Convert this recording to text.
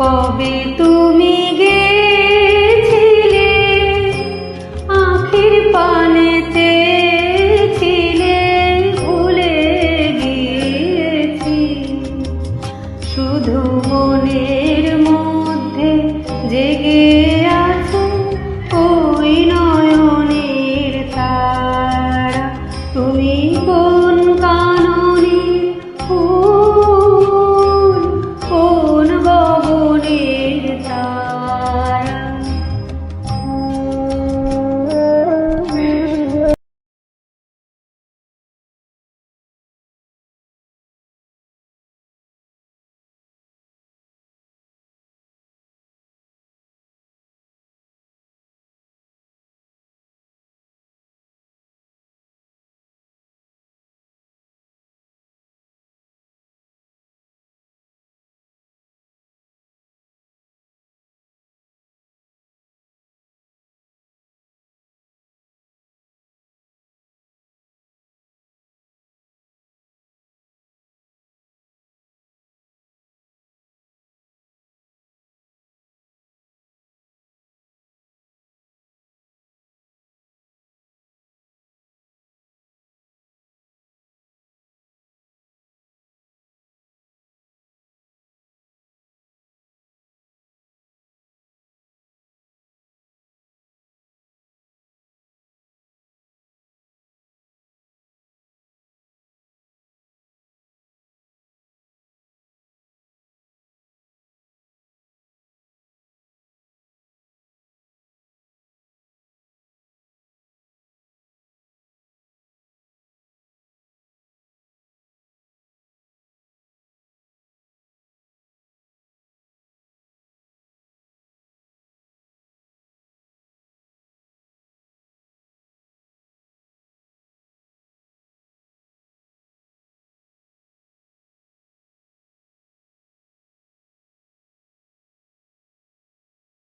কবে তুমি গেছিলে? আখির পানে চেয়েছিলে ভুলে গিয়েছি। শুধু মনের মধ্যে জেগে আছে, ওই নয়নের তারা। তুমি গো